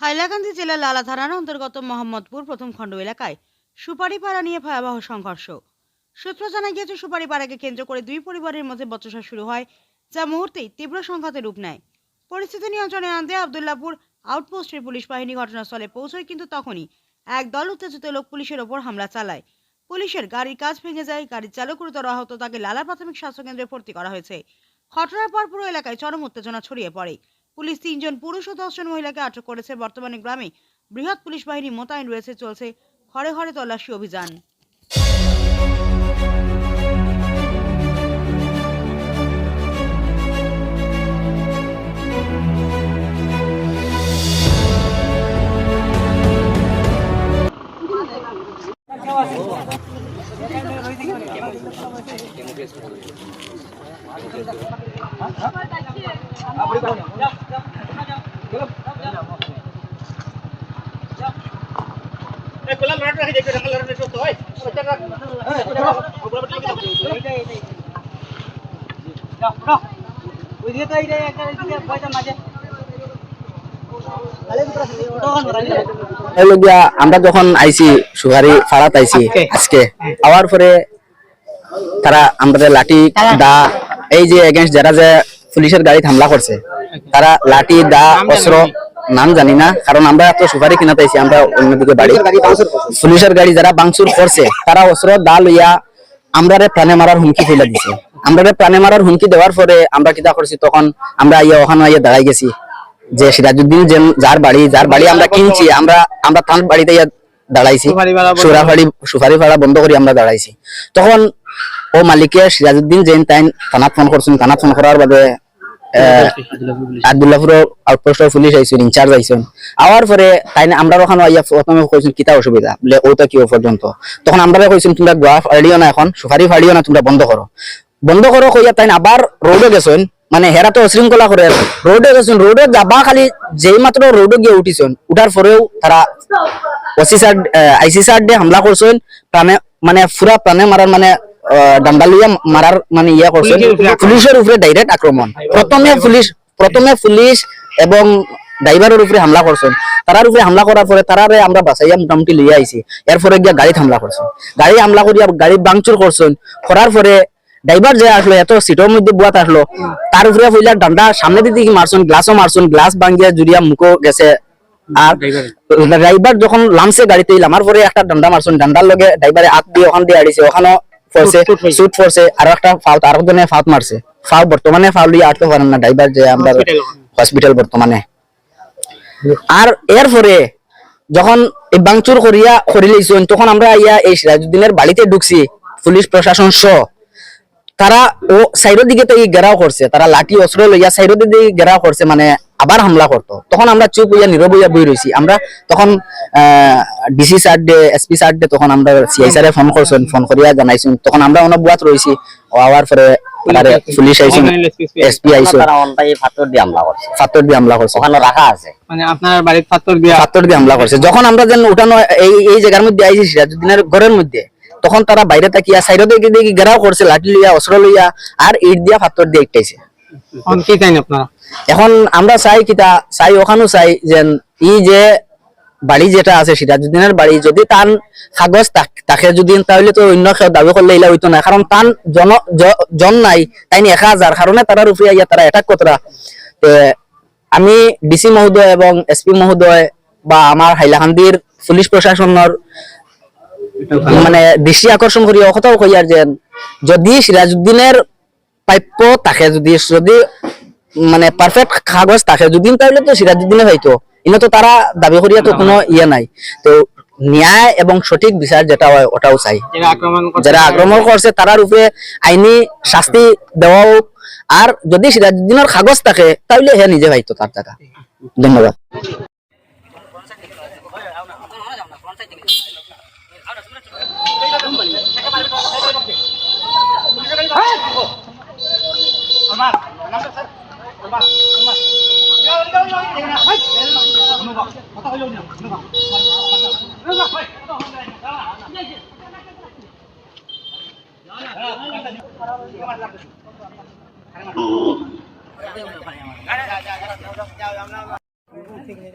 হাইলাকান্দি জেলার লালা থানার অন্তর্গত মোহাম্মদপুর প্রথম খণ্ড এলাকায় সুপারিপাড়া নিয়ে ভয়াবহ সংঘর্ষ। সূত্র জানা গিয়েছে, সুপারিপাড়াকে কেন্দ্র করে দুই পরিবারের মধ্যে বচসা শুরু হয়, যা মুহূর্তেই তীব্র সংঘাতে রূপ নেয়। পরিস্থিতি নিয়ন্ত্রণে আনতে আবদুল্লাপুর আউটপোস্টের পুলিশ বাহিনী ঘটনাস্থলে পৌঁছয়, কিন্তু তখনই এক দল উত্তেজিত লোক পুলিশের ওপর হামলা চালায়। পুলিশের গাড়ির কাজ ভেঙে যায়, গাড়ির চালক গুরুতর আহত, তাকে লালা প্রাথমিক স্বাস্থ্যকেন্দ্রে ভর্তি করা হয়েছে। ঘটনার পর পুরো এলাকায় চরম উত্তেজনা ছড়িয়ে পড়ে। পুলিশ তিনজন পুরুষ ও দশজন মহিলাকে আটক করেছে। বর্তমানে গ্রামে বৃহৎ পুলিশ বাহিনী মোতায়েন রয়েছে, চলছে ঘরে ঘরে তল্লাশি অভিযান। kolam আমরা যখন আইছি সুগারি ফাড়াত আইছি আজকে। আওয়ার পরে তারা আমাদের লাঠি দা এই যে এগেন্স্ট যারা যে পুলিশের গাড়ি হামলা করছে। তারা লাঠি দা অস্ত্র নাম জানি না কারণ আমরা তো সুপারি কিনাতে আইছি আমরা অন্যদিকে বাড়ি। পুলিশের গাড়ি যারা বাংচুর করছে তারা অস্ত্র দা লইয়া আমরা প্রাণে মারার হুমকি ফেলে দিছে। আমরা প্রাণে মারার হুমকি দেওয়ার পরে আমরা কিতা করছি তখন আমরা ইয়ে ওখানে ইয়ে দাঁড়াই গেছি। যে সিরাজুদ্দিন যে যার বাড়ি যার বাড়ি আমরা কিনছি আমরা আমরা তার বাড়িতে ইয়া দাঁড়াইছি। সুরাফাড়ি সুপারি ফাড়া বন্ধ করে আমরা দাঁড়াইছি। তখন ও মালিকে সিরাজুদ্দিন জৈন তাই থানাত ফোন করছেন থানাত ফোন করার বাদে আব্দুল্লাহপুর আউটপোস্ট পুলিশ। আইছেন ইনচার্জ আইছেন আওয়ার পরে তাই আমরা ওখানে আইয়া প্রথমে কইছেন কিতা অসুবিধা? বলে ওটা কি পর্যন্ত তখন আমরা কইছেন তোমরা গোয়া ফাড়িও না এখন সুপারি ফাড়িও না তোমরা বন্ধ করো বন্ধ করো কইয়া তাই আবার রোডে গেছেন মানে হেরা তো শৃঙ্খলা করে রোডে গেছেন রোডে যাবা খালি যেই মাত্র রোডে গিয়ে উঠিছেন উঠার পরেও তারা ওসি স্যার আইসি স্যার দিয়ে হামলা করছেন প্রাণে মানে পুরা প্রাণে মারার মানে ডান্ডা লইয়া মারার মানে ইয়া করছেন পুলিশের উপরে ডাইরেক্ট আক্রমণ প্রথমে পুলিশ প্রথমে পুলিশ এবং ড্রাইভারের উপরে হামলা করছেন তারার উপরে হামলা করার পরে তারারে আমরা বাসাইয়া মোটামুটি লইয়া আইছি এরপরে গিয়া গাড়ি হামলা করছেন গাড়ি হামলা করিয়া গাড়ি বাংচুর করছেন করার পরে ড্রাইভার যে আসলো এত সিটের মধ্যে বুয়াত আসলো। তার উপরে পইলা ডান্ডা সামনে দিকে মারছেন গ্লাসও মারছেন গ্লাস ভাঙ্গিয়া জুড়িয়া মুখও গেছে। আর ড্রাইভার যখন লামছে গাড়িতে আমার পরে একটা ডান্ডা মারছেন ডান্ডার লগে ড্রাইভারে হাত দিয়ে ওখান দিয়ে আড়িছে ওখানেও পড়ছে শুট করছে আর একটা ফাউট আর একজনে ফাউট মারছে। ফাউ বর্তমানে ফাউল দিয়ে আটকে পারেন না ড্রাইভার যে আমরা হসপিটাল বর্তমানে। আর এরপরে যখন এই বাংচুর করিয়া করি লইছেন তখন আমরা ইয়া এই সিরাজউদ্দিনের বাড়িতে ঢুকছি পুলিশ প্রশাসন সহ। তারা ও সাইডের দিকে তো এই ঘেরাও করছে তারা লাঠি অস্ত্র লইয়া সাইডের দিকে ঘেরাও করছে মানে আবার হামলা করতো। তখন আমরা চুপ হইয়া নীরব হইয়া বই রইছি। আমরা তখন ডিসি স্যার ডে এসপি স্যার ডে তখন আমরা সিআই স্যারে ফোন করছেন ফোন করিয়া জানাইছেন। তখন আমরা অনেক বুয়াত রইছি। আওয়ার পরে তারে পুলিশ আইছেন এসপি আইছেন তারা অনটাই পাথর দিয়ে হামলা করছে। ফাতর দিয়ে হামলা করছে। ওখানে রাখা আছে। মানে আপনার বাড়ির পাথর দিয়া ফাতর দিয়ে হামলা করছে। যখন আমরা যেন উঠানো এই এই জায়গার মধ্যে আইছি সিরাজউদ্দিনের ঘরের মধ্যে তখন তারা বাইরে তাকিয়া সাইড দিকে দিকে ঘেরাও করছে লাঠি লইয়া অস্ত্র লইয়া আর ইট দিয়া ফাতর দিয়ে ইটাইছে এখন কি চাইন আপনারা? এখন আমরা চাই কিতা চাই ওখানেও চাই যে ই যে বাড়ি যেটা আছে সিরাজউদ্দিনের বাড়ি যদি তার কাগজ তাকে যদি তাহলে তো অন্য কেউ দাবি করলে ইলা হইতো না। কারণ তান জন জন নাই তাই একা হাজার কারণে তারার উপরে ইয়া তারা অ্যাটাক কতরা তে আমি ডিসি মহোদয় এবং এসপি মহোদয় বা আমার হাইলাকান্দির পুলিশ প্রশাসনের মানে দৃষ্টি আকর্ষণ করি কথাও কই আর যে যদি সিরাজউদ্দিনের প্রাপ্য তাকে যদি যদি মানে পারফেক্ট কাগজ থাকে যদি তাহলে তো সিরাজউদ্দিনে হয়তো। ইনো তো তারা দাবি করিয়া তো কোনো ইয়ে নাই। তো ন্যায় এবং সঠিক বিচার যেটা হয় ওটাও চাই। যারা আক্রমণ করছে তারার উপরে আইনি শাস্তি দেওয়া হোক আর যদি সিরাজউদ্দিনের কাগজ থাকে তাহলে হে নিজে হয়তো তার টাকা ধন্যবাদ। ঠিক না